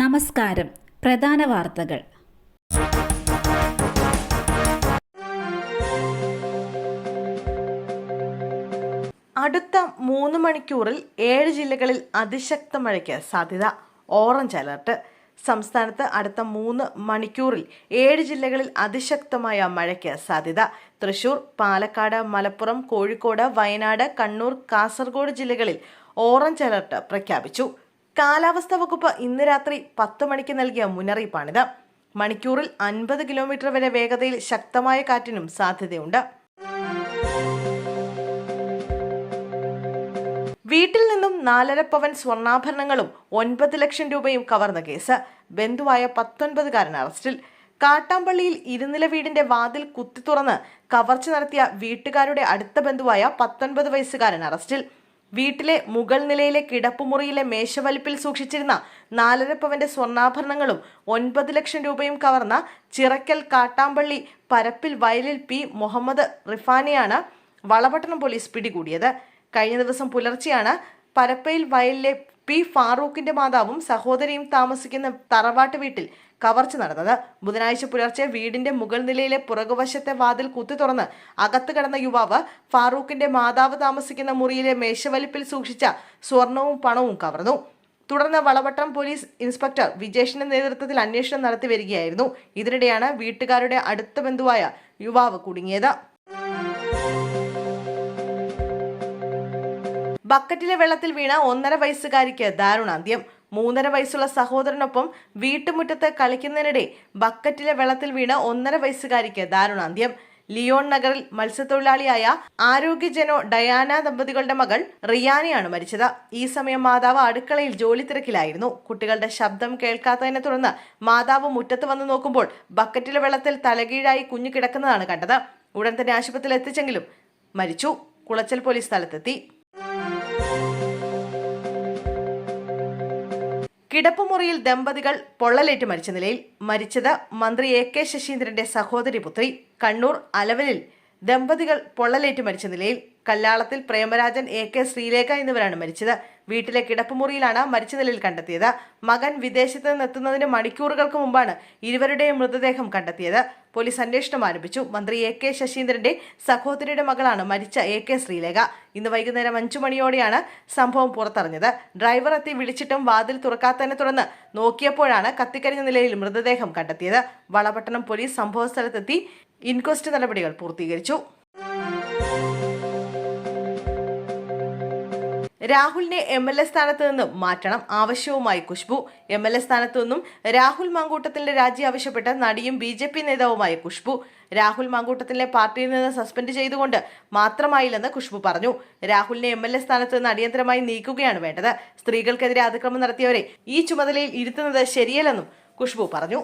നമസ്കാരം. പ്രധാന വാർത്തകൾ. അടുത്ത മൂന്ന് മണിക്കൂറിൽ ഏഴ് ജില്ലകളിൽ അതിശക്ത മഴയ്ക്ക് സാധ്യത. Orange alert. സംസ്ഥാനത്ത് അടുത്ത മൂന്ന് മണിക്കൂറിൽ ഏഴ് ജില്ലകളിൽ അതിശക്തമായ മഴയ്ക്ക് സാധ്യത. തൃശൂർ പാലക്കാട് മലപ്പുറം കോഴിക്കോട് വയനാട് കണ്ണൂർ കാസർഗോഡ് ജില്ലകളിൽ ഓറഞ്ച് അലർട്ട് പ്രഖ്യാപിച്ചു. കാലാവസ്ഥാ വകുപ്പ് ഇന്ന് രാത്രി പത്ത് മണിക്ക് നൽകിയ മുന്നറിയിപ്പാണിത്. മണിക്കൂറിൽ അൻപത് കിലോമീറ്റർ വരെ വേഗതയിൽ ശക്തമായ കാറ്റിനും സാധ്യതയുണ്ട്. വീട്ടിൽ നിന്നും നാലര പവൻ സ്വർണാഭരണങ്ങളും ഒൻപത് ലക്ഷം രൂപയും കവർന്ന കേസ്. ബന്ധുവായ പത്തൊൻപതുകാരൻ അറസ്റ്റിൽ. കാട്ടാമ്പള്ളിയിൽ ഇരുനില വീടിന്റെ വാതിൽ കുത്തി തുറന്ന് കവർച്ച നടത്തിയ വീട്ടുകാരുടെ അടുത്ത ബന്ധുവായ പത്തൊൻപത് വയസ്സുകാരൻ അറസ്റ്റിൽ. വീട്ടിലെ മുകൾ നിലയിലെ കിടപ്പുമുറിയിലെ മേശവലിപ്പിൽ സൂക്ഷിച്ചിരുന്ന നാലര പവന്റെ സ്വർണാഭരണങ്ങളും ഒൻപത് ലക്ഷം രൂപയും കവർന്ന ചിറക്കൽ കാട്ടാമ്പള്ളി പരപ്പിൽ വയലിൽ പി മുഹമ്മദ് റിഫാനെയാണ് വളപട്ടണം പോലീസ് പിടികൂടിയത്. കഴിഞ്ഞ ദിവസം പുലർച്ചെയാണ് പരപ്പയിൽ വയലിലെ പി ഫാറൂഖിന്റെ മാതാവും സഹോദരിയും താമസിക്കുന്ന തറവാട്ട് വീട്ടിൽ കവർച്ച നടന്നത്. ബുധനാഴ്ച പുലർച്ചെ വീടിന്റെ മുകൾ നിലയിലെ പുറകുവശത്തെ വാതിൽ കുത്തി തുറന്ന് അകത്ത് കടന്ന യുവാവ് ഫാറൂഖിന്റെ മാതാവ് താമസിക്കുന്ന മുറിയിലെ മേശവലിപ്പിൽ സൂക്ഷിച്ച സ്വർണവും പണവും കവർന്നു. തുടർന്ന് വളവട്ടം പോലീസ് ഇൻസ്പെക്ടർ വിജേഷിന്റെ നേതൃത്വത്തിൽ അന്വേഷണം നടത്തി വരികയായിരുന്നു. ഇതിനിടെയാണ് വീട്ടുകാരുടെ അടുത്ത ബന്ധുവായ യുവാവ് കുടുങ്ങിയത്. ബക്കറ്റിലെ വെള്ളത്തിൽ വീണ ഒന്നര വയസ്സുകാരിക്ക് ദാരുണാന്ത്യം. മൂന്നര വയസ്സുള്ള സഹോദരനൊപ്പം വീട്ടുമുറ്റത്ത് കളിക്കുന്നതിനിടെ ബക്കറ്റിലെ വെള്ളത്തിൽ വീണ ഒന്നര വയസ്സുകാരിക്ക് ദാരുണാന്ത്യം. ലിയോൺ നഗറിൽ മത്സ്യത്തൊഴിലാളിയായ ആരോഗ്യജനോ ഡയാന ദമ്പതികളുടെ മകൾ റിയാനയാണ് മരിച്ചത്. ഈ സമയം മാതാവ് അടുക്കളയിൽ ജോലി തിരക്കിലായിരുന്നു. കുട്ടികളുടെ ശബ്ദം കേൾക്കാത്തതിനെ തുടർന്ന് മാതാവ് മുറ്റത്ത് വന്നു നോക്കുമ്പോൾ ബക്കറ്റിലെ വെള്ളത്തിൽ തലകീഴായി കുഞ്ഞു കിടക്കുന്നതാണ് കണ്ടത്. ഉടൻ തന്നെ ആശുപത്രിയിൽ എത്തിച്ചെങ്കിലും മരിച്ചു. കുളച്ചൽ പോലീസ് സ്ഥലത്തെത്തി. കിടപ്പുമുറിയിൽ ദമ്പതികൾ പൊള്ളലേറ്റ് മരിച്ച നിലയിൽ മരിച്ചത് മന്ത്രി എ കെ ശശീന്ദ്രന്റെ സഹോദരി പുത്രി കണ്ണൂർ അലവലിൽ ദമ്പതികൾ പൊള്ളലേറ്റ് മരിച്ച നിലയിൽ കല്ലാളത്തിൽ പ്രേമരാജൻ എ കെ ശ്രീലേഖ എന്നിവരാണ് മരിച്ചത്. വീട്ടിലെ കിടപ്പുമുറിയിലാണ് മരിച്ച നിലയിൽ കണ്ടെത്തിയത്. മകൻ വിദേശത്ത് നിന്നെത്തുന്നതിന് മണിക്കൂറുകൾക്ക് മുമ്പാണ് ഇരുവരുടെയും മൃതദേഹം കണ്ടെത്തിയത്. പോലീസ് അന്വേഷണം ആരംഭിച്ചു. മന്ത്രി എ കെ ശശീന്ദ്രന്റെ സഹോദരിയുടെ മകളാണ് മരിച്ച എ കെ ശ്രീലേഖ. ഇന്ന് വൈകുന്നേരം അഞ്ചു മണിയോടെയാണ് സംഭവം പുറത്തറിഞ്ഞത്. ഡ്രൈവർ എത്തി വിളിച്ചിട്ടും വാതിൽ തുറക്കാത്തതിനെ തുടർന്ന് നോക്കിയപ്പോഴാണ് കത്തിക്കരിഞ്ഞ നിലയിൽ മൃതദേഹം കണ്ടെത്തിയത്. വളപട്ടണം പോലീസ് സംഭവസ്ഥലത്തെത്തി ഇൻക്വസ്റ്റ് നടപടികൾ പൂർത്തീകരിച്ചു. രാഹുലിനെ എം എൽ എ സ്ഥാനത്ത് നിന്നും മാറ്റണം ആവശ്യവുമായി കുഷ്ബു എം എൽ എ സ്ഥാനത്തു നിന്നും രാഹുൽ മാങ്കൂട്ടത്തിന്റെ രാജി ആവശ്യപ്പെട്ട നടിയും ബി ജെ പി നേതാവുമായ കുഷ്ബു രാഹുൽ മാങ്കൂട്ടത്തിലെ പാർട്ടിയിൽ നിന്ന് സസ്പെൻഡ് ചെയ്തുകൊണ്ട് മാത്രമായില്ലെന്ന് കുഷ്ബു പറഞ്ഞു. രാഹുലിനെ എം എൽ എ സ്ഥാനത്ത് നിന്ന് അടിയന്തരമായി നീക്കുകയാണ് വേണ്ടത്. സ്ത്രീകൾക്കെതിരെ അതിക്രമം നടത്തിയവരെ ഈ ചുമതലയിൽ ഇരുത്തുന്നത് ശരിയല്ലെന്നും കുഷ്ബു പറഞ്ഞു.